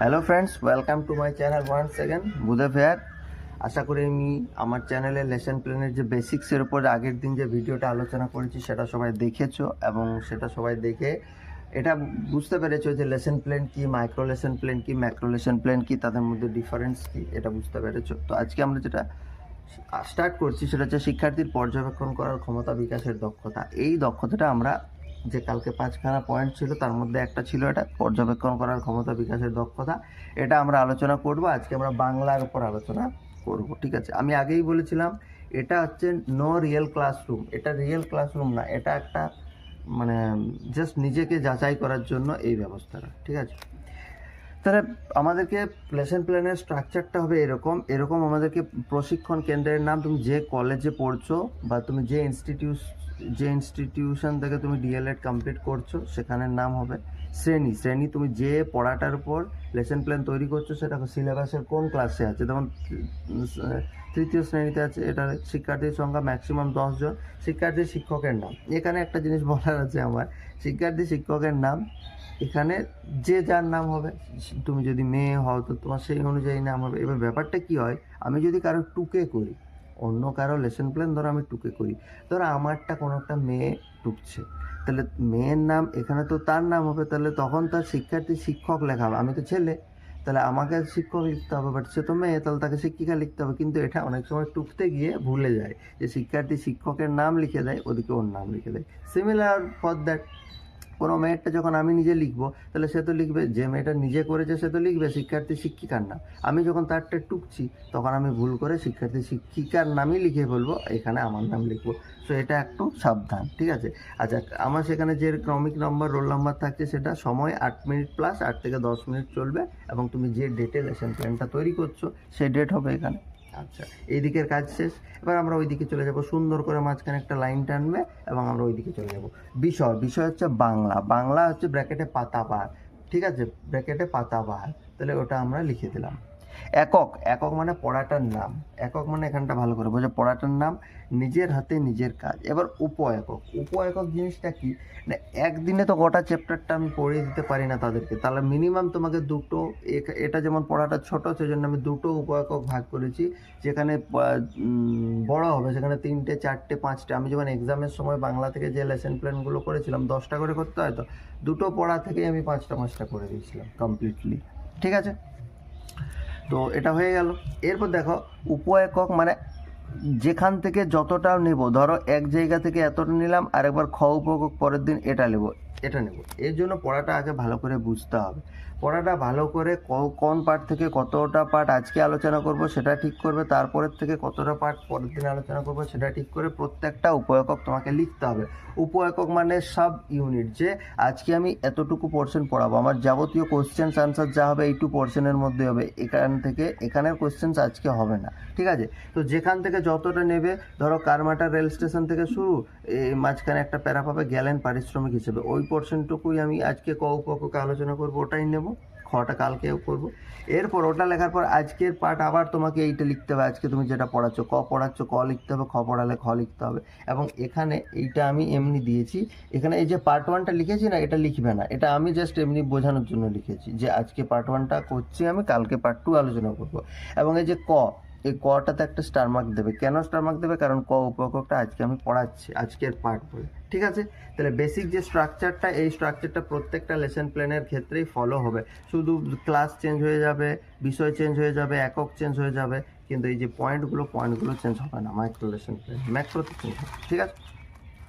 Hello friends welcome to my channel one second বুধে ফেয়ার আশা করি আমি আমার চ্যানেলে লেসন প্ল্যানের যে বেসিক্সের উপর আগের দিন যে ভিডিওটা আলোচনা করেছি, সেটা সবাই দেখেছ এবং সেটা সবাই দেখে এটা বুঝতে পেরেছ যে লেসন প্ল্যান কি মাইক্রো লেসন প্ল্যান কি ম্যাক্রো লেসন প্ল্যান কি, তাদের মধ্যে ডিফারেন্স কি, এটা বুঝতে পেরেছ। তো আজকে আমরা যেটা স্টার্ট করছি, সেটা হচ্ছে শিক্ষার্থীর পর্যবেক্ষণ করার ক্ষমতা বিকাশের দক্ষতা। এই দক্ষতাটা আমরা যে কালকে পাঁচখানা পয়েন্ট ছিল, তার মধ্যে একটা ছিল এটা, পর্যবেক্ষণ করার ক্ষমতা, বিকাশের দক্ষতা, এটা আমরা আলোচনা করব। আজকে আমরা বাংলার উপর আলোচনা করব, ঠিক আছে? আমি আগেই বলেছিলাম, এটা হচ্ছে নো রিয়েল ক্লাসরুম এটা রিয়েল ক্লাসরুম না, এটা একটা মানে জাস্ট নিজেকে যাচাই করার জন্য এই ব্যবস্থাটা, ঠিক আছে? তাহলে আমাদেরকে লেসন প্ল্যানের স্ট্রাকচারটা হবে এরকম এরকম আমাদেরকে প্রশিক্ষণ কেন্দ্রের নাম, তুমি যে কলেজে পড়ছো বা তুমি যে ইনস্টিটিউট যে ইনস্টিটিউশন থেকে তুমি ডিএলএড কমপ্লিট করছ, সেখানের নাম হবে শ্রেণি। শ্রেণি তুমি যে পড়াটার উপর লেসন প্ল্যান তৈরি করছ, সেটা সিলেবাসের কোন ক্লাসে আছে? যেমন, তৃতীয় শ্রেণীতে আছে, এটা শিক্ষার্থীর সংখ্যা ম্যাক্সিমাম দশজন শিক্ষার্থী শিক্ষকের নাম। এখানে একটা জিনিস বলার আছে আমার। শিক্ষার্থী শিক্ষকের নাম, এখানে যে যার নাম হবে, তুমি যদি মেয়ে হও, তো তোমার সেই অনুযায়ী নাম হবে। এবার ব্যাপারটা কি হয়, আমি যদি কারও টুকে করি অন্য কারও লেসন প্ল্যান ধরো আমি টুকে করি। ধরো আমারটা কোনো একটা মেয়ে টুকছে। তাহলে মেয়ের নাম, এখানে তো তার নাম হবে, তাহলে তখন তার শিক্ষার্থী শিক্ষক লেখা হবে। আমি তো ছেলে, তাহলে আমাকে শিক্ষক লিখতে হবে বাট সে তো মেয়ে, তাহলে তাকে শিক্ষিকা লিখতে হবে। কিন্তু এটা অনেক সময় টুকতে গিয়ে ভুলে যায় যে শিক্ষার্থী শিক্ষকের নাম লিখে দেয়, ওদিকে ওর নাম লিখে দেয়। সিমিলার ফর দ্যাট কোনো মেয়েরটা যখন আমি নিজে লিখব, তাহলে সে তো লিখবে, যে মেয়েটা নিজে করেছে সে তো লিখবে, শিক্ষার্থী শিক্ষিকার নাম। আমি যখন তারটা টুকছি, তখন আমি ভুল করে শিক্ষার্থী শিক্ষিকার নামই লিখে বলব এখানে আমার নাম লিখব। সো এটা একটু সাবধান, ঠিক আছে? আচ্ছা আমার সেখানে যে ক্রমিক নম্বর, রোল নাম্বার থাকছে, সেটা সময় আট মিনিট প্লাস আট থেকে দশ মিনিট চলবে এবং তুমি যে ডেটে লেসন প্ল্যানটা তৈরি করছ, সেই ডেট হবে এখানে। আচ্ছা এই দিকের কাজ শেষ। এবার আমরা ওই দিকে চলে যাব। সুন্দর করে মাঝখানে একটা লাইন টানবে এবং আমরা ওই দিকে চলে যাব। বিষয় বিষয় হচ্ছে বাংলা। বাংলা হচ্ছে ব্র্যাকেটে পাতাবাহার ঠিক আছে? ব্র্যাকেটে পাতাবাহার তাহলে ওটা আমরা লিখে দিলাম। একক একক মানে পড়াটার নাম। একক মানে এখানটা ভালো করে বোঝো, পড়াটার নাম নিজের হাতে নিজের কাজ। এবার উপ একক উপ একক জিনিসটা কি? না, একদিনে তো গোটা চ্যাপ্টারটা আমি পড়িয়ে দিতে পারি না তাদেরকে। তাহলে মিনিমাম তোমাকে দুটো এটা যেমন পড়াটা ছোট, সেজন্য আমি দুটো উপ একক ভাগ করেছি, যেখানে বড় হবে, সেখানে তিনটে, চারটে, পাঁচটা। আমি যেমন এক্সামের সময় বাংলা থেকে যে লেসন প্ল্যানগুলো করেছিলাম, দশটা করে করতে হয় তো, দুটো পড়া থেকেই আমি পাঁচটা পাঁচটা করে দিয়েছিলাম কমপ্লিটলি ঠিক আছে? তো এটা হয়ে গেল। এরপর দেখো উপ একক মানে যেখান থেকে যতটা নেব, ধরো এক জায়গা থেকে এতটা নিলাম আর একবার খ উপকক পরের দিন এটা নেব। এটা নেব। এর জন্য পড়াটা আগে ভালো করে বুঝতে হবে। পড়াটা ভালো করে কোন পার্ট থেকে কতটা পার্ট আজকে আলোচনা করব সেটা ঠিক করবে, তারপরের থেকে কতটা পার্ট পরের দিন আলোচনা করব সেটা ঠিক করে প্রত্যেকটা উপএকক তোমাকে লিখতে হবে। উপএকক মানে সাব ইউনিট যে আজকে আমি এতটুকু পোর্শন পড়াবো। আমার যাবতীয় কোশ্চেন্স আনসার যা হবে এইটু পোর্শনের মধ্যে হবে। এখান থেকে এখানের কোশ্চেন্স আজকে হবে না। ঠিক আছে? তো যেখান থেকে যতটা নেবে, ধরো কারমাটা রেল স্টেশন থেকে শুরু এই মাঝখানে একটা প্যারা পাবে গেলেন পারিশ্রমিক হিসেবে। ওই পোর্শনটুকুই আমি আজকে ক উপকে আলোচনা করব, ওটাই নেব, খটা কালকেও করব। এরপর ওটা লেখার পর আজকের পার্ট আবার তোমাকে এইটা লিখতে হবে, আজকে তুমি যেটা পড়াচ্ছ, ক পড়াচ্ছ, ক লিখতে হবে, খ পড়ালে খ লিখতে হবে। এবং এখানে এইটা আমি এমনি দিয়েছি। এখানে এই যে পার্ট ওয়ানটা লিখেছি না, এটা লিখবে না, এটা আমি জাস্ট এমনি বোঝানোর জন্য লিখেছি যে আজকে পার্ট ওয়ানটা করছি আমি, কালকে পার্ট টু আলোচনা করব। এবং এই যে ক এই কটাতে একটা স্টার মার্ক দেবে। কেন স্টার মার্ক দেবে? কারণ ক উপকটা আজকে আমি পড়াচ্ছি, আজকের পার্ট বলে। ঠিক আছে? তাহলে বেসিক যে স্ট্রাকচারটা এই স্ট্রাকচারটা প্রত্যেকটা লেসন প্ল্যানের ক্ষেত্রেই ফলো হবে। শুধু ক্লাস চেঞ্জ হয়ে যাবে, বিষয় চেঞ্জ হয়ে যাবে, একক চেঞ্জ হয়ে যাবে, কিন্তু এই যে পয়েন্টগুলো পয়েন্টগুলো চেঞ্জ হবে না। মাইক্রো লেসন প্ল্যান ম্যাক্রোতে চেঞ্জ হবে। ঠিক আছে?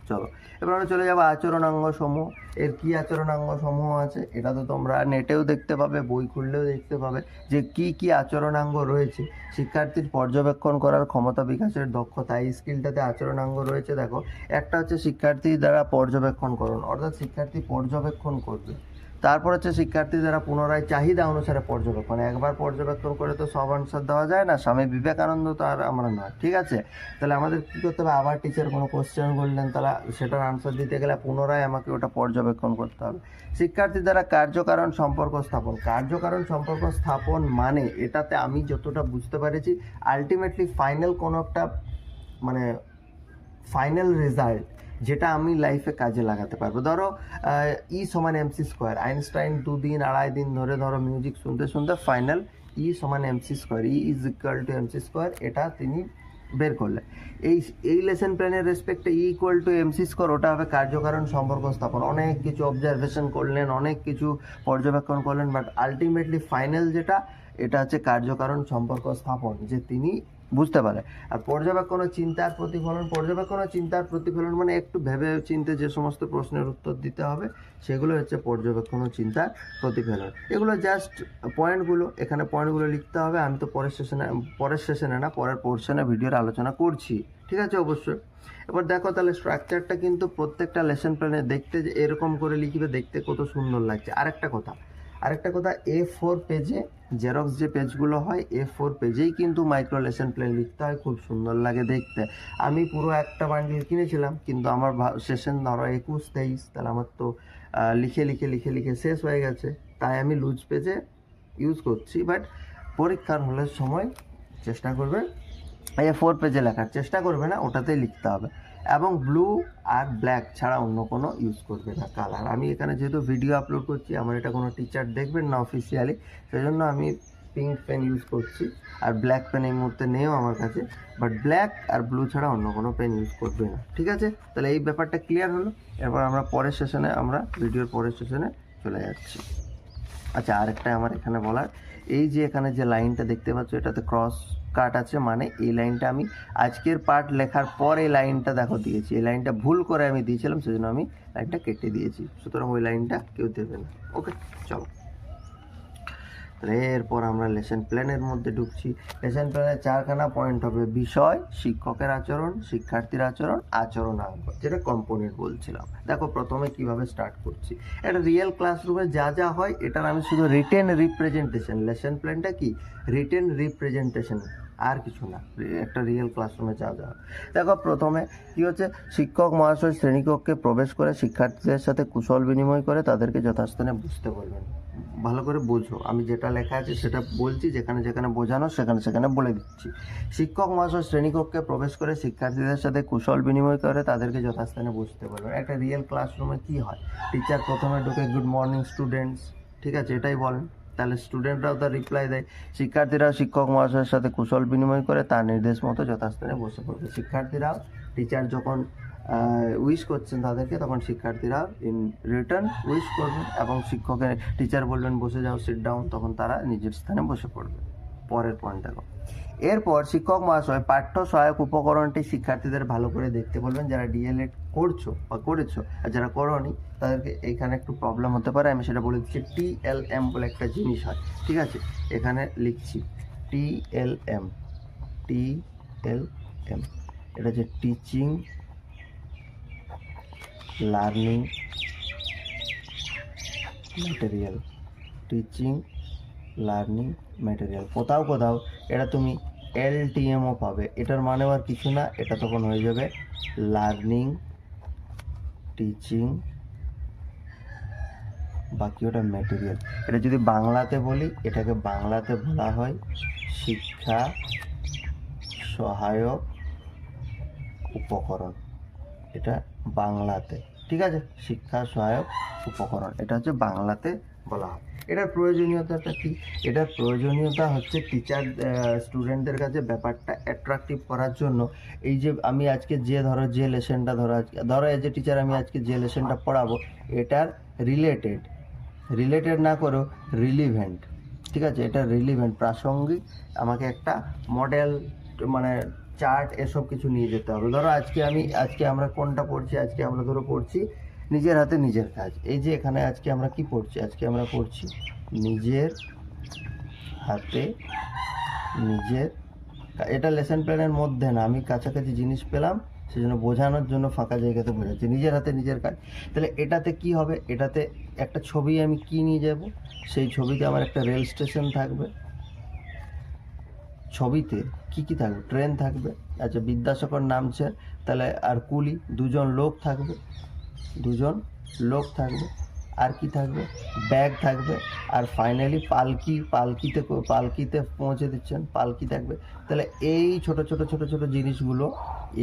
চলো। এবার আমরা চলে যাব আচরণাঙ্গ সমূহ এর কি আচরণাঙ্গ সমূহ আছে? এটা তো তোমরা নেটেও দেখতে পাবে, বই খুললেও দেখতে পাবে যে কি কি আচরণাঙ্গ রয়েছে। শিক্ষার্থীর পর্যবেক্ষণ করার ক্ষমতা বিকাশের দক্ষতা, এই স্কিলটাতে আচরণাঙ্গ রয়েছে। দেখো, একটা হচ্ছে শিক্ষার্থী দ্বারা পর্যবেক্ষণ করুন। অর্থাৎ শিক্ষার্থী পর্যবেক্ষণ করবে। তারপর হচ্ছে শিক্ষার্থী দ্বারা পুনরায় চাহিদা অনুসারে পর্যবেক্ষণ একবার পর্যবেক্ষণ করে তো সব আনসার দেওয়া যায় না, স্বামী বিবেকানন্দ তো আর আমরা নয়, ঠিক আছে? তাহলে আমাদের কী করতে হবে? আবার টিচার কোনো কোশ্চেন করলেন তাহলে সেটার আনসার দিতে গেলে পুনরায় আমাকে ওটা পর্যবেক্ষণ করতে হবে। শিক্ষার্থী দ্বারা কার্যকারণ সম্পর্ক স্থাপন, কার্যকারণ সম্পর্ক স্থাপন মানে এটাতে আমি যতটা বুঝতে পেরেছি আলটিমেটলি ফাইনাল কোনো একটা মানে ফাইনাল রেজাল্ট যেটা আমি লাইফে কাজে লাগাতে পারব। ধরো ই সমান এমসি স্কোয়ার আইনস্টাইন দুদিন, আড়াই দিন ধরে ধরো মিউজিক শুনতে শুনতে ফাইনাল ই সমান M C square E is equal to M C square এটা তিনি বের করলেন। এই এই লেসন প্ল্যানের রেসপেক্টে E equal to M C square ওটা হবে কার্যকারণ সম্পর্ক স্থাপন। অনেক কিছু অবজারভেশন করলেন, অনেক কিছু পর্যবেক্ষণ করলেন বাট আলটিমেটলি ফাইনাল যেটা, এটা হচ্ছে কার্যকারণ সম্পর্ক স্থাপন, যে তিনি বুঝতে পারে। আর পর্যবেক্ষণ চিন্তার প্রতিফলন, পর্যবেক্ষণ চিন্তার প্রতিফলন মানে একটু ভেবে চিন্তে যে সমস্ত প্রশ্নের উত্তর দিতে হবে, সেগুলো হচ্ছে পর্যবেক্ষণ চিন্তার প্রতিফলন। এগুলো জাস্ট পয়েন্টগুলো এখানে পয়েন্টগুলো লিখতে হবে, আমি তো পরের সেশনে পরের সেশনে না, পরের পোর্শনে ভিডিওর আলোচনা করছি। ঠিক আছে? অবশ্যই। এবার দেখো তাহলে স্ট্রাকচারটা কিন্তু প্রত্যেকটা লেসন প্ল্যানে দেখতে যে এরকম করে লিখবে, দেখতে কত সুন্দর লাগছে। আরেকটা কথা আরেকটা কথা এ ফোর পেজে জেরক্স যে পেজগুলো হয় এ ফোর পেজেই কিন্তু মাইক্রো লেসন প্ল্যান লিখতে হয়, খুব সুন্দর লাগে দেখতে। আমি পুরো একটা বান্ডিল কিনেছিলাম, কিন্তু আমার সেশন ধরো একুশ, তেইশ, তাহলে আমার তো লিখে লিখে লিখে লিখে শেষ হয়ে গেছে। তাই আমি লুজ পেজে ইউজ করছি বাট পরীক্ষার হলের সময় চেষ্টা করবে এ ফোর পেজে লেখার চেষ্টা করবে না, ওটাতেই লিখতে হবে। এবং ব্লু আর ব্ল্যাক ছাড়া অন্য কোনো ইউজ করবে না কালার আমি এখানে যেহেতু ভিডিও আপলোড করছি, আমার এটা কোনো টিচার দেখবেন না অফিসিয়ালি সেই জন্য আমি পিঙ্ক পেন ইউজ করছি আর ব্ল্যাক পেন এই মুহূর্তে নেও আমার কাছে বাট ব্ল্যাক আর ব্লু ছাড়া অন্য কোনো পেন ইউজ করবে না। ঠিক আছে? তাহলে এই ব্যাপারটা ক্লিয়ার হলো, এরপর আমরা পরের সেশনে আমরা ভিডিওর পরের সেশনে চলে যাচ্ছি। আচ্ছা আরেকটা আমার এখানে বলার, এই যে এখানে যে লাইনটা দেখতে পাচ্ছ, এটাতে ক্রস কাট আছে মানে এই লাইনটা আমি আজকের পার্ট লেখার পর এই লাইনটা দেখো দিয়েছি। এই লাইনটা ভুল করে আমি দিয়েছিলাম, সেজন্য আমি লাইনটা কেটে দিয়েছি। সুতরাং ওই লাইনটা কেউ দেবে না। ওকে, চলো। তাহলে এরপর আমরা লেসন প্ল্যানের মধ্যে ঢুকছি। লেসন প্ল্যানের চারখানা পয়েন্ট হবে বিষয়, শিক্ষকের আচরণ, শিক্ষার্থীর আচরণ, আচরণাঙ্গ, যেটা কম্পোনেন্ট বলছিলাম। দেখো প্রথমে কীভাবে স্টার্ট করছি। এটা রিয়েল ক্লাসরুমে যা যা হয়, এটার আমি শুধু রিটেন রিপ্রেজেন্টেশন লেসন প্ল্যানটা কি? রিটেন রিপ্রেজেন্টেশন আর কিছু না। একটা রিয়েল ক্লাসরুমে যা যা। হয়। দেখো, প্রথমে কি হচ্ছে? শিক্ষক, মহাশয়, শ্রেণীকক্ষে প্রবেশ করে শিক্ষার্থীদের সাথে কুশল বিনিময় করে তাদেরকে যথাস্থানে বুঝতে বলবেন। ভালো করে বোঝো। আমি যেটা লেখা আছে সেটা বলছি, যেখানে যেখানে বোঝানো, সেখানে সেখানে বলে দিচ্ছি। শিক্ষক, মহাশয়, শ্রেণীকক্ষে প্রবেশ করে শিক্ষার্থীদের সাথে কুশল বিনিময় করে তাদেরকে যথাস্থানে বুঝতে বলবেন। একটা রিয়েল ক্লাসরুমে কি হয়? টিচার প্রথমে ঢুকে গুড মর্নিং স্টুডেন্টস ঠিক আছে, এটাই বলেন। তাহলে স্টুডেন্টরাও তার রিপ্লাই দেয়। শিক্ষার্থীরাও শিক্ষক মহাশয়ের সাথে কুশল বিনিময় করে তার নির্দেশ মতো যথাস্থানে বসে পড়বে। শিক্ষার্থীরাও টিচার যখন উইশ করছেন তাদেরকে, তখন শিক্ষার্থীরা ইন রিটার্ন উইশ করবেন এবং শিক্ষকের টিচার বলবেন, বসে যাও সিট ডাউন তখন তারা নিজের স্থানে বসে পড়বে। পরের পয়েন্ট দেখো। এরপর শিক্ষক মহাশয় পাঠ্য সহায়ক উপকরণটি শিক্ষার্থীদের ভালো করে দেখতে বলবেন। যারা ডিএলএড করছ বা করেছ আর যারা করোনি, তাদেরকে এখানে একটু প্রবলেম হতে পারে। আমি সেটা বলে দিচ্ছি টিএলএম বলে একটা জিনিস হয়, ঠিক আছে? এখানে লিখছি টিএলএম টিএলএম এটা হচ্ছে teaching learning material teaching learning material কোথাও কোথাও এটা তুমি এলটিএমও পাবে। এটার মানে আর কিছু না, এটা তখন হয়ে যাবে লার্নিং টিচিং বাকি ওটা ম্যাটেরিয়াল এটা যদি বাংলাতে বলি, এটাকে বাংলাতে বলা হয় শিক্ষা সহায়ক উপকরণ। এটা বাংলাতে। ঠিক আছে? শিক্ষা সহায়ক উপকরণ। এটা হচ্ছে বাংলাতে বলা হয়। এটার প্রয়োজনীয়তাটা কি? এটার প্রয়োজনীয়তা হচ্ছে টিচার স্টুডেন্টদের কাছে ব্যাপারটা অ্যাট্রাকটিভ করার জন্য। এই যে আমি আজকে যে ধরো যে লেসনটা ধরো আজকে, ধরো এজ এ টিচার আমি আজকে যে লেসনটা পড়াবো, এটার রিলেটেড রিলেটেড না করেও রিলিভেন্ট ঠিক আছে? এটা রিলিভেন্ট প্রাসঙ্গিক, আমাকে একটা মডেল মানে চার্ট এসব কিছু নিয়ে যেতে হবে। ধরো আজকে আমি, আজকে আমরা কোনটা পড়ছি? আজকে আমরা ধরো পড়ছি নিজের হাতে নিজের কাজ। এই যে এখানে আজকে আমরা কি পড়ছি? আজকে আমরা পড়ছি নিজের হাতে নিজের এটা লেসন প্ল্যানের মধ্যে না। আমি কাছাকাছি জিনিস পেলাম, সেজন্য বোঝানোর জন্য ফাঁকা জায়গাতে বোঝাচ্ছি। নিজের হাতে নিজের কাজ। তাহলে এটাতে কি হবে? এটাতে একটা ছবি আমি কি নিয়ে যাব? সেই ছবিতে আমার একটা রেল স্টেশন থাকবে। ছবিতে কি কি থাকবে? ট্রেন থাকবে। আচ্ছা বিদ্যাসাগর নামছে তাহলে আর কুলি, দুজন লোক থাকবে। দুজন লোক থাকবে, আর কি থাকবে? ব্যাগ থাকবে, আর ফাইনালি পালকি, পালকিতে পালকিতে পৌঁছে দিচ্ছেন, পালকি থাকবে। তাহলে এই ছোট ছোট ছোট ছোট জিনিসগুলো,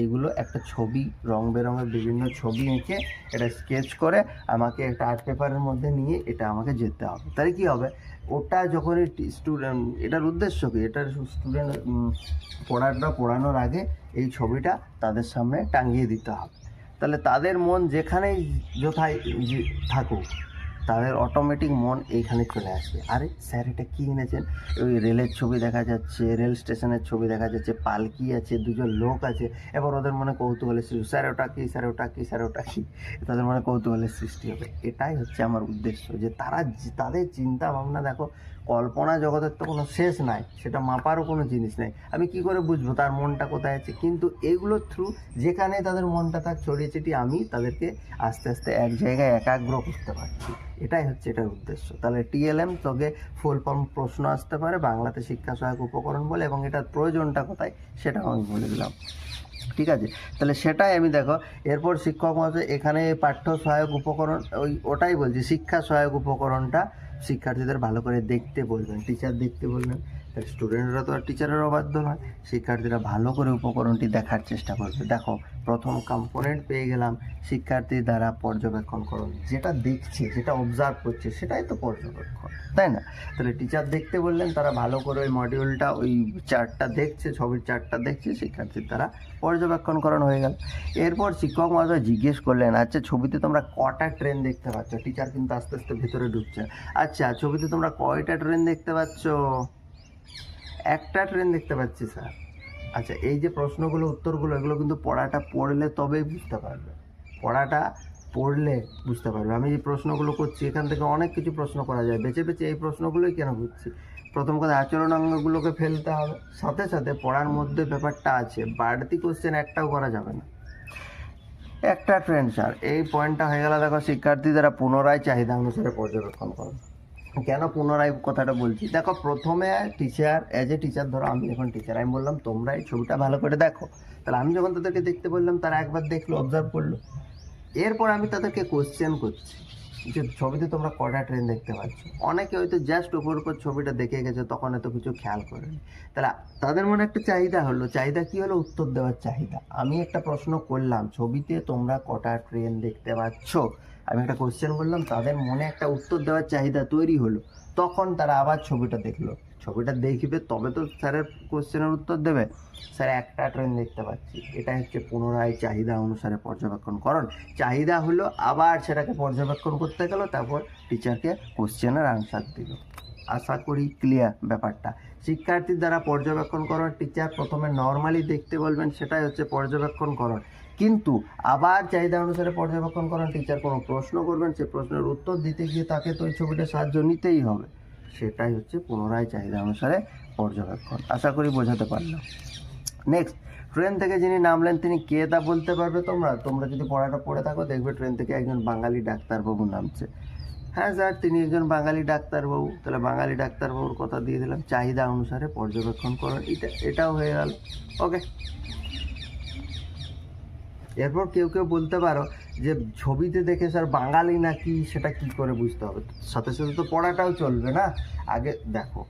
এগুলো একটা ছবি, রং বেরঙের বিভিন্ন ছবি এঁকে এটা স্কেচ করে আমাকে একটা আর্ট পেপারের মধ্যে নিয়ে এটা আমাকে যেতে হবে। তাহলে কী হবে? ওটা যখন স্টুডেন্ট এটার উদ্দেশ্য কি? এটার স্টুডেন্ট পড়াটা, পড়ানোর আগে এই ছবিটা তাদের সামনে টাঙিয়ে দিতে হবে। তাহলে তাদের মন যেখানেই যথায় থাকুক, তাদের অটোমেটিক মন এইখানে চলে আসবে আরে স্যার, এটা কী এনেছেন? ওই রেলের ছবি দেখা যাচ্ছে, রেল স্টেশনের ছবি দেখা যাচ্ছে, পালকি আছে, দুজন লোক আছে। এবার ওদের মনে কৌতূহলের সৃষ্টি, স্যার, ওটা কী, স্যার, ওটা কী, স্যার, ওটা কী? তাদের মনে কৌতূহলের সৃষ্টি হবে। এটাই হচ্ছে আমার উদ্দেশ্য, যে তারা, তাদের চিন্তা ভাবনা দেখো কল্পনা জগতের তো কোনো শেষ নাই, সেটা মাপারও কোনো জিনিস নেই। আমি কি করে বুঝব তার মনটা কোথায় আছে? কিন্তু এগুলোর থ্রু যেখানে তাদের মনটা থাক, ছড়িয়ে ছিটিয়ে আমি তাদেরকে আস্তে আস্তে এক জায়গায় একাগ্র করতে পারছি। এটাই হচ্ছে এটার উদ্দেশ্য। তাহলে টিএলএম তোকে ফুল ফর্ম প্রশ্ন আসতে পারে, বাংলাতে শিক্ষা সহায়ক উপকরণ বলে, এবং এটার প্রয়োজনটা কোথায় সেটাও আমি বলে দিলাম। ঠিক আছে? তাহলে সেটাই আমি দেখো, এরপর শিক্ষক মহাশয়, এখানে পাঠ্য সহায়ক উপকরণ, ওই ওটাই বলছি, শিক্ষা সহায়ক উপকরণটা শিক্ষার্থীদের ভালো করে দেখতে বলবেন টিচার দেখতে বলবেন। স্টুডেন্টরা তো আর টিচারের অবাধ্য নয়, শিক্ষার্থীরা ভালো করে উপকরণটি দেখার চেষ্টা করবে। দেখো, প্রথম কম্পোনেন্ট পেয়ে গেলাম শিক্ষার্থীর দ্বারা পর্যবেক্ষণ করুন যেটা দেখছে, যেটা অবজার্ভ করছে, সেটাই তো পর্যবেক্ষণ, তাই না? তাহলে টিচার দেখতে বললেন, তারা ভালো করে ওই মডিউলটা ওই চার্টটা দেখছে, ছবির চার্টটা দেখছে, শিক্ষার্থীর দ্বারা পর্যবেক্ষণকরণ হয়ে গেল। এরপর শিক্ষক মহাশয় জিজ্ঞেস করলেন আচ্ছা ছবিতে তোমরা কটা ট্রেন দেখতে পাচ্ছ? টিচার কিন্তু আস্তে আস্তে ভেতরে ঢুকছে। আচ্ছা ছবিতে তোমরা কয়টা ট্রেন দেখতে পাচ্ছ? একটা ট্রেন দেখতে পাচ্ছি স্যার আচ্ছা এই যে প্রশ্নগুলো, উত্তরগুলো, এগুলো কিন্তু পড়াটা পড়লে তবেই বুঝতে পারবে। পড়াটা পড়লে বুঝতে পারবে। আমি যে প্রশ্নগুলো করছি, এখান থেকে অনেক কিছু প্রশ্ন করা যায়। বেছে বেছে এই প্রশ্নগুলোই কেন করছি? প্রথম কথা, আচরণ অঙ্গগুলোকে ফেলতে হবে। সাথে সাথে পড়ার মধ্যে ব্যাপারটা আছে। বাড়তি কোশ্চেন একটাও করা যাবে না। একটা ট্রেন স্যার এই পয়েন্টটা হয়ে গেল, দেখো, শিক্ষার্থী দ্বারা পুনরায় চাহিদা অনুসারে পর্যবেক্ষণ করো। কেন পুনরায় কথাটা বলছি? দেখো, প্রথমে টিচার অ্যাজ এ টিচার ধরো আমি যখন টিচার আমি বললাম, তোমরা এই ছবিটা ভালো করে দেখো। তাহলে আমি যখন তাদেরকে দেখতে বললাম, তারা একবার দেখল অবজার্ভ করল। এরপর আমি তাদেরকে কোশ্চেন করছি যে, ছবিতে তোমরা কটা ট্রেন দেখতে পাচ্ছ? অনেকে হয়তো জাস্ট উপর উপর ছবিটা দেখে গেছে, তখন এত কিছু খেয়াল করেনি। তাহলে তাদের মনে একটা চাহিদা হলো, চাহিদা কি হলো? উত্তর দেওয়ার চাহিদা। আমি একটা প্রশ্ন করলাম, ছবিতে তোমরা কটা ট্রেন দেখতে পাচ্ছ? আমি একটা কোশ্চেন বললাম, তাদের মনে একটা উত্তর দেওয়ার চাহিদা তৈরি হলো। তখন তারা আবার ছবিটা দেখল। ছবিটা দেখবে, তবে তো স্যারের কোশ্চেনের উত্তর দেবে। স্যার একটা ট্রেন দেখতে পাচ্ছি। এটা হচ্ছে পুনরায় চাহিদা অনুসারে পর্যবেক্ষণ করণ। চাহিদা হলো আবার সেটাকে পর্যবেক্ষণ করতে গেল, তারপর টিচারকে কোশ্চেনের আনসার দিল। আশা করি ক্লিয়ার ব্যাপারটা। শিক্ষার্থীর দ্বারা পর্যবেক্ষণ করণ টিচার প্রথমে নর্মালি দেখতে বলবেন, সেটাই হচ্ছে পর্যবেক্ষণ করণ। কিন্তু আবার চাহিদা অনুসারে পর্যবেক্ষণ করেন টিচার কোনো প্রশ্ন করবেন, সে প্রশ্নের উত্তর দিতে গিয়ে তাকে তো ওই ছবিটা সাহায্য নিতেই হবে। সেটাই হচ্ছে পুনরায় চাহিদা অনুসারে পর্যবেক্ষণ। আশা করি বোঝাতে পারলাম। নেক্সট ট্রেন থেকে যিনি নামলেন তিনি কে তা বলতে পারবে তোমরা? তোমরা যদি পড়াটা পড়ে থাকো, দেখবে ট্রেন থেকে একজন বাঙালি ডাক্তারবাবু নামছে। হ্যাঁ স্যার তিনি একজন বাঙালি ডাক্তারবাবু। তাহলে বাঙালি ডাক্তারবাবুর কথা দিয়ে দিলাম। চাহিদা অনুসারে পর্যবেক্ষণ করো এটা, এটাও হয়ে গেল। ওকে এরপর কেউ কেউ বলতে পারো যে ছবিতে দেখে স্যার বাঙালি না কি সেটা কি করে বুঝতে হবে? সাথে সাথে তো পড়াটাও চলবে না। আগে দেখো,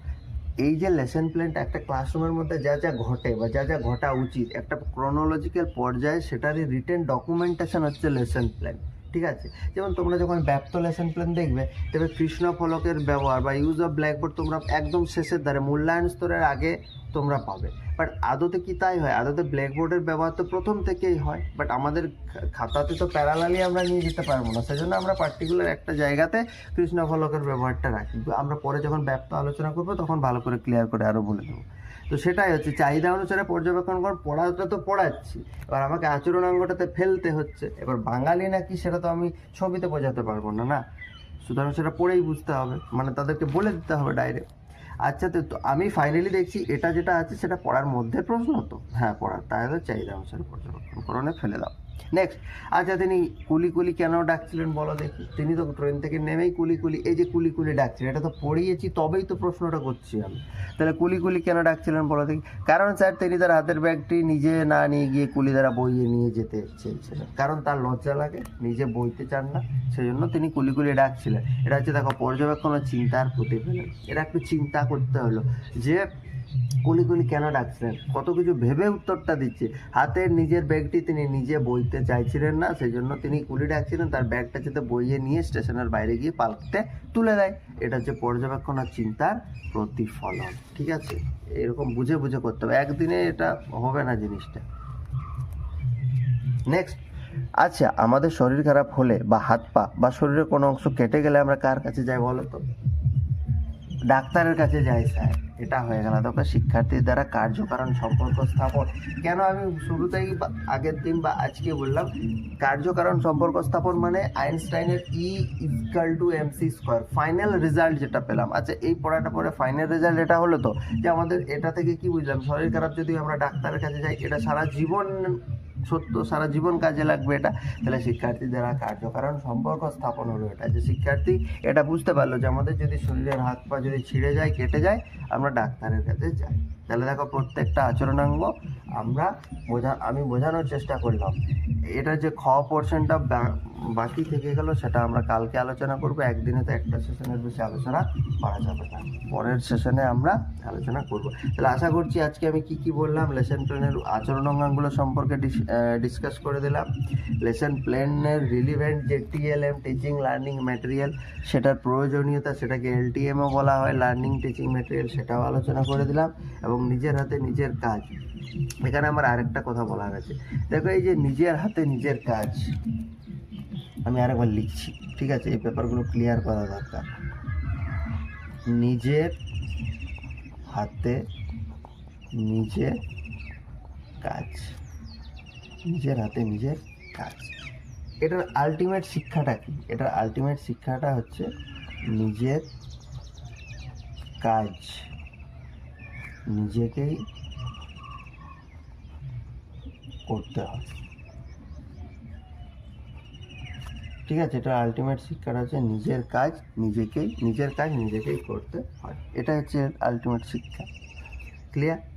এই যে লেসন প্ল্যানটা একটা ক্লাসরুমের মধ্যে যা যা ঘটে বা যা যা ঘটা উচিত, একটা ক্রোনোলজিক্যাল পর্যায়ে সেটারই রিটেন ডকুমেন্টেশন হচ্ছে লেসন প্ল্যান ঠিক আছে? যেমন তোমরা যখন ব্যাপ্ত লেসন প্ল্যান দেখবে, তবে কৃষ্ণ ফলকের ব্যবহার বা ইউজ অফ ব্ল্যাকবোর্ড তোমরা একদম শেষের ধারে মূল্যায়ন স্তরের আগে তোমরা পাবে। বাট আদতে কি তাই হয়? আদতে ব্ল্যাকবোর্ডের ব্যবহার তো প্রথম থেকেই হয় বাট আমাদের খাতাতে তো প্যারালালি আমরা নিয়ে যেতে পারব না। সেজন্য আমরা পার্টিকুলার একটা জায়গাতে কৃষ্ণ ফলকের ব্যবহারটা রাখি। আমরা পরে যখন ব্যাপ্ত আলোচনা করব, তখন ভালো করে ক্লিয়ার করে আরও বলে দেবো। তো সেটাই হচ্ছে, চাহিদা অনুসারে পর্যবেক্ষণ কর, পড়াটা তো পড়াচ্ছি। এবার আমাকে আচরণ অঙ্গটাতে ফেলতে হচ্ছে। এবার বাঙালি নাকি সেটা তো আমি ছবিতে বোঝাতে পারব না না? সুতরাং সেটা পড়েই বুঝতে হবে মানে তাদেরকে বলে দিতে হবে ডাইরেক্ট আচ্ছা তো আমি ফাইনালি দেখছি এটা যেটা আছে সেটা পড়ার মধ্যে প্রশ্ন তো। হ্যাঁ পড়ার তাহলে চাহিদা অনুসারে পর্যবেক্ষণ করণে ফেলে দাও। নেক্সট আচ্ছা তিনি কুলি কুলি কেন ডাকছিলেন বলো দেখি। তিনি তো ট্রেন থেকে নেমেই কুলি কুলি, এই যে কুলি কুলি ডাকছিলেন, এটা তো পড়িয়েছি, তবেই তো প্রশ্নটা করছি আমি। তাহলে কুলি কুলি কেন ডাকছিলেন বলো দেখি। কারণ স্যার, তিনি তার হাতের ব্যাগটি নিজে না নিয়ে গিয়ে কুলি দ্বারা বইয়ে নিয়ে যেতে চেয়েছিলেন। কারণ তার লজ্জা লাগে, নিজে বইতে চান না, সেজন্য তিনি কুলি কুলি ডাকছিলেন। এটা হচ্ছে, দেখো, পর্যবেক্ষণ চিন্তার প্রতিফলন। এটা একটু চিন্তা করতে হলো যে কুলি কুলি কেন ডাকছিলেন কত কিছু ভেবে উত্তরটা দিচ্ছে। হাতের নিজের ব্যাগটি তিনি নিজে বইতে চাইছিলেন না সেই জন্য তিনি কুলি ডাকছিলেন, তার ব্যাগটা যাতে বইয়ে নিয়ে স্টেশনের বাইরে গিয়ে পালকতে তুলে দেয়। এটা হচ্ছে পর্যবেক্ষণ আর চিন্তার প্রতিফলন, ঠিক আছে? এরকম বুঝে বুঝে করতে হবে। একদিনে এটা হবে না জিনিসটা। নেক্সট আচ্ছা আমাদের শরীর খারাপ হলে বা হাত পা বা শরীরের কোনো অংশ কেটে গেলে আমরা কার কাছে যাই বলো তো? ডাক্তারের কাছে যাই, স্যার। এটা হয়ে গেল। তবে শিক্ষার্থীর দ্বারা কার্যকারণ সম্পর্ক স্থাপন। কেন আমি শুরুতেই আগের দিন বা আজকে বললাম? কার্যকারণ সম্পর্ক স্থাপন মানে আইনস্টাইনের E equal to M C square final result যেটা পেলাম। আচ্ছা এই পড়াটা পরে ফাইনাল রেজাল্ট এটা হলো তো? যে আমাদের এটা থেকে কি বুঝলাম? শরীর খারাপ যদি আমরা ডাক্তারের কাছে যাই, এটা সারা জীবন সত্য, সারা জীবন কাজে লাগবে এটা। তাহলে শিক্ষার্থী দ্বারা কার্যকারণ সম্পর্ক স্থাপন হলো এটা। যে শিক্ষার্থী এটা বুঝতে পারল যে আমাদের যদি শরীরের হাত পা যদি ছিঁড়ে যায়, কেটে যায়, আমরা ডাক্তারের কাছে যাই। তাহলে দেখো প্রত্যেকটা আচরণাঙ্গ আমরা বোঝা, আমি বোঝানোর চেষ্টা করলাম। এটা যে খ পোর্শনটা বাকি থেকে গেল, সেটা আমরা কালকে আলোচনা করব। একদিনে তো একটা সেশনের বেশি আলোচনা করা যাবে না। পরের সেশনে আমরা আলোচনা করব। তাহলে আশা করছি আজকে আমি কি কি বললাম লেসন প্ল্যানের আচরণ অঙ্গাঙ্গুলো সম্পর্কে ডিসকাস করে দিলাম। লেসন প্ল্যানের রিলিভেন্ট যে টিএলএম টিচিং লার্নিং ম্যাটেরিয়াল সেটার প্রয়োজনীয়তা, সেটাকে এলটিএমও বলা হয় লার্নিং টিচিং ম্যাটেরিয়াল সেটাও আলোচনা করে দিলাম এবং নিজের হাতে নিজের কাজ। এখানে আমার আরেকটা কথা বলার গেছে দেখো, এই যে নিজের হাতে নিজের কাজ, আমি আরেকবার লিখছি, ঠিক আছে? এই পেপারগুলো ক্লিয়ার করা দরকার। নিজের হাতে নিজের কাজ। নিজের হাতে নিজের কাজ। এটার আলটিমেট শিক্ষাটা কি? এটার আলটিমেট শিক্ষাটা হচ্ছে নিজের কাজ। নিজেকেই করতে হয়। ঠিক আছে এটা আলটিমেট শিক্ষাটা হচ্ছে নিজের কাজ, নিজেকেই, নিজের কাজ নিজেকেই করতে হয়। এটা হচ্ছে আলটিমেট শিক্ষা। ক্লিয়ার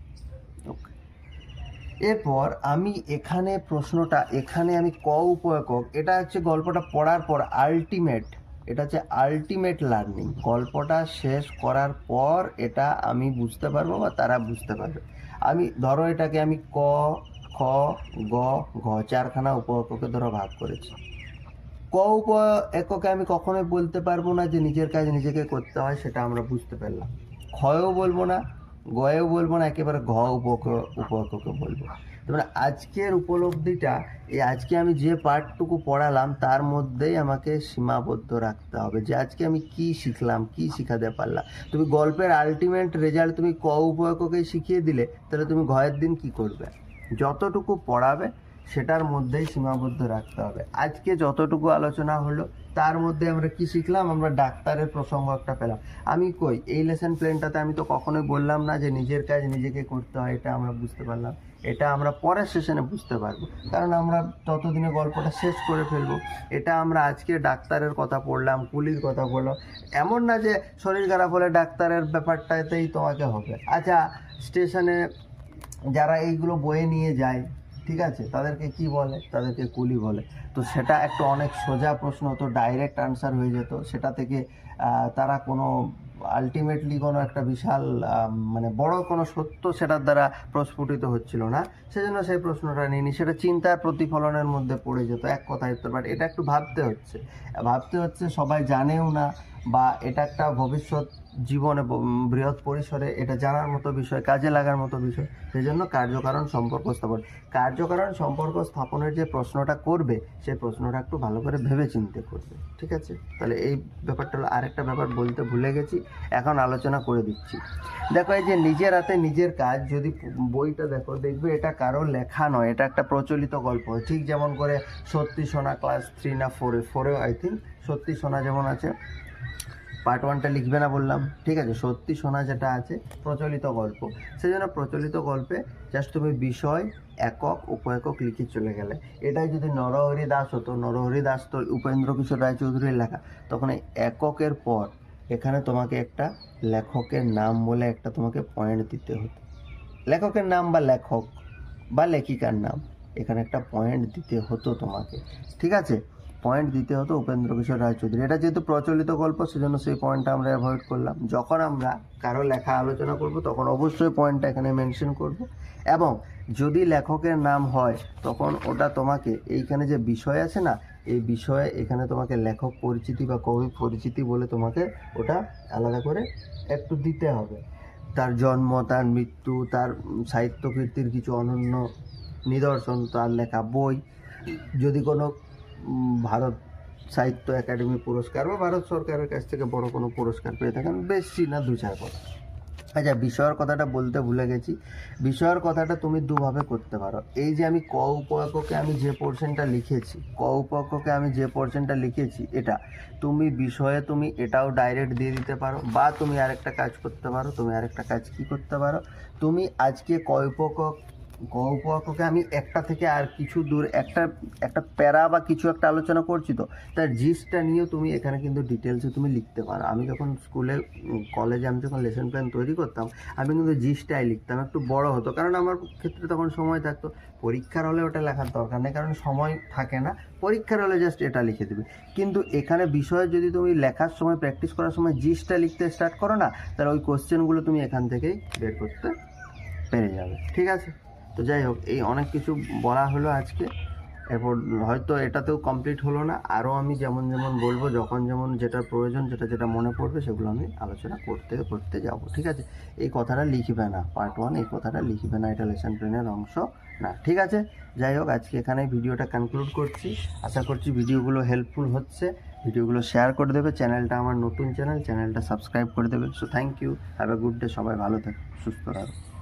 এরপর আমি এখানে প্রশ্নটা, এখানে আমি ক উপেকক এটা হচ্ছে গল্পটা পড়ার পর আলটিমেট এটা হচ্ছে আলটিমেট লার্নিং গল্পটা শেষ করার পর এটা আমি বুঝতে পারব বা তারা বুঝতে পারবে। আমি, ধরো এটাকে আমি ক, খ, গ, ঘ, চারখানা উপ এককে ধরো ভাগ করেছি। ক উপ এককে আমি কখনোই বলতে পারব না যে নিজের কাজ নিজেকে করতে হয়, সেটা আমরা বুঝতে পারলাম। ক্ষয়ও বলব না গয়েও বলব না, একেবারে ঘ উপক উপ বলব। তারপরে আজকের উপলব্ধিটা, এই আজকে আমি যে পার্টটুকু পড়ালাম, তার মধ্যেই আমাকে সীমাবদ্ধ রাখতে হবে যে আজকে আমি কি শিখলাম, কি শিখাতে পারলাম। তুমি গল্পের আলটিমেট রেজাল্ট তুমি ক উপয়ককে শিখিয়ে দিলে, তাহলে তুমি ঘয়ের দিন কি করবে? যতটুকু পড়াবে সেটার মধ্যেই সীমাবদ্ধ রাখতে হবে। আজকে যতটুকু আলোচনা হলো, তার মধ্যে আমরা কি শিখলাম? আমরা ডাক্তারের প্রসঙ্গ একটা পেলাম। আমি কই, এই লেসন প্ল্যানটাতে আমি তো কখনোই বললাম না যে নিজের কাজ নিজেকে করতে হয়, এটা আমরা বুঝতে পারলাম। এটা আমরা পরের সেশনে বুঝতে পারব। কারণ আমরা ততদিনে গল্পটা শেষ করে ফেলব। এটা আমরা আজকে ডাক্তারের কথা পড়লাম কুলির কথা বললাম। এমন না যে শরীর খারাপ হলে ডাক্তারের ব্যাপারটাতেই তোমাকে হবে। আচ্ছা স্টেশনে যারা এইগুলো বয়ে নিয়ে যায় ঠিক আছে? তাদেরকে কি বলে? তাদেরকে কুলি বলে। তো সেটা একটা অনেক সোজা প্রশ্ন, তো ডাইরেক্ট আনসার হয়ে যেত। সেটা থেকে তারা কোনো আলটিমেটলি কোনো একটা বিশাল মানে বড় কোনো সত্য সেটার দ্বারা প্রস্ফুটিত হচ্ছিল না। সেজন্য সেই প্রশ্নটা নিয়ে নি। সেটা চিন্তার প্রতিফলনের মধ্যে পড়ে যেত, এক কথায়। বাট এটা একটু ভাবতে হচ্ছে। ভাবতে হচ্ছে সবাই জানেও না বা এটা একটা ভবিষ্যৎ জীবনে, বৃহৎ পরিসরে এটা জানার মতো বিষয়, কাজে লাগার মতো বিষয় সেই জন্য কার্যকারণ সম্পর্ক স্থাপন। কার্যকারণ সম্পর্ক স্থাপনের যে প্রশ্নটা করবে, সেই প্রশ্নটা একটু ভালো করে ভেবে চিনতে করবে, ঠিক আছে? তাহলে এই ব্যাপারটা হলো আরেকটা ব্যাপার বলতে ভুলে গেছি, এখন আলোচনা করে দিচ্ছি। দেখো, এই যে নিজের হাতে নিজের কাজ, যদি বইটা দেখো, দেখবে এটা কারও লেখা নয়, এটা একটা প্রচলিত গল্প। ঠিক যেমন করে সত্যি সোনা ক্লাস থ্রি না ফোরে ফোরেও আই থিঙ্ক সত্যি সোনা যেমন আছে পার্ট ওয়ানটা লিখবে না বললাম, ঠিক আছে? সত্যি শোনা যেটা আছে, প্রচলিত গল্প। সেই জন্য প্রচলিত গল্পে জাস্ট তুমি বিষয়, একক, উপএকক লিখে চলে গেলে। এটাই যদি নরহরি দাস হতো, নরহরি দাস তো উপেন্দ্র কিশোর রায়চৌধুরীর লেখা। তখন এককের পর এখানে তোমাকে একটা লেখকের নাম বলে একটা তোমাকে পয়েন্ট দিতে হতো। লেখকের নাম বা লেখক বা লেখিকার নাম, এখানে একটা পয়েন্ট দিতে হতো তোমাকে। ঠিক আছে? পয়েন্ট দিতে হতো উপেন্দ্র কিশোর রায়চৌধুরী। এটা যেহেতু প্রচলিত গল্প, সেজন্য সেই পয়েন্টটা আমরা অ্যাভয়েড করলাম। যখন আমরা কারও লেখা আলোচনা করব, তখন অবশ্যই পয়েন্টটা এখানে মেনশন করব। এবং যদি লেখকের নাম হয়, তখন ওটা তোমাকে এইখানে যে বিষয় আছে না, এই বিষয়ে এখানে তোমাকে লেখক পরিচিতি বা কবি পরিচিতি বলে তোমাকে ওটা আলাদা করে একটু দিতে হবে। তার জন্ম, তার মৃত্যু, তার সাহিত্য কীর্তির কিছু অনন্য নিদর্শন, তার লেখা বই, যদি কোনো ভারত সাহিত্য একাডেমি পুরস্কার বা ভারত সরকারের কাছ থেকে বড় কোনো পুরস্কার পেয়ে থাকেন বেশি না দু চার কথা আচ্ছা বিষয়ের কথাটা বলতে ভুলে গেছি। বিষয়ের কথাটা তুমি দুভাবে করতে পারো। এই যে আমি ক উপককে আমি যে পোর্শনটা লিখেছি, ক উপককে আমি যে পোর্শনটা লিখেছি, এটা তুমি বিষয়ে তুমি এটাও ডাইরেক্ট দিয়ে দিতে পারো বা তুমি আরেকটা কাজ করতে পারো, তুমি আরেকটা কাজ কি করতে পারো? তুমি আজকে ক উপবাক্য ক উপবাক্যকে আমি একটা থেকে আর কিছু দূর, একটা একটা প্যারা বা কিছু একটা আলোচনা করছি তো, তার জিসটা নিয়েও তুমি এখানে কিন্তু ডিটেলসে তুমি লিখতে পারো। আমি যখন স্কুলে কলেজে আমি যখন লেসন প্ল্যান তৈরি করতাম, আমি কিন্তু জিসটাই লিখতাম, একটু বড় হতো, কারণ আমার ক্ষেত্রে তখন সময় থাকতো। পরীক্ষার হলে ওটা লেখার দরকার নেই, কারণ সময় থাকে না। পরীক্ষার হলে জাস্ট এটা লিখে দেবে। কিন্তু এখানে বিষয়ে যদি তুমি লেখার সময় প্র্যাকটিস করার সময় জিসটা লিখতে স্টার্ট করো না, তাহলে ওই কোশ্চেনগুলো তুমি এখান থেকেই বের করতে পেরে যাবে। ঠিক আছে? তো যাই হোক, এই অনেক কিছু বলা হলো আজকে। এরপর হয়তো এটাতেও কমপ্লিট হলো না। আরও আমি যেমন যেমন বলব, যখন যেমন যেটা প্রয়োজন, যেটা যেটা মনে পড়বে, সেগুলো আমি আলোচনা করতে করতে যাব, ঠিক আছে? এই কথাটা লিখবে না পার্ট ওয়ান এই কথাটা লিখবে না, এটা লেসন প্ল্যানের অংশ না, ঠিক আছে? যাই হোক, আজকে এখানে ভিডিওটা কনক্লুড করছি। আশা করছি ভিডিওগুলো হেল্পফুল হচ্ছে। ভিডিওগুলো শেয়ার করে দেবে। চ্যানেলটা আমার নতুন চ্যানেল, চ্যানেলটা সাবস্ক্রাইব করে দেবে। So thank you have a good day সবাই ভালো থাকো, সুস্থ থাকো।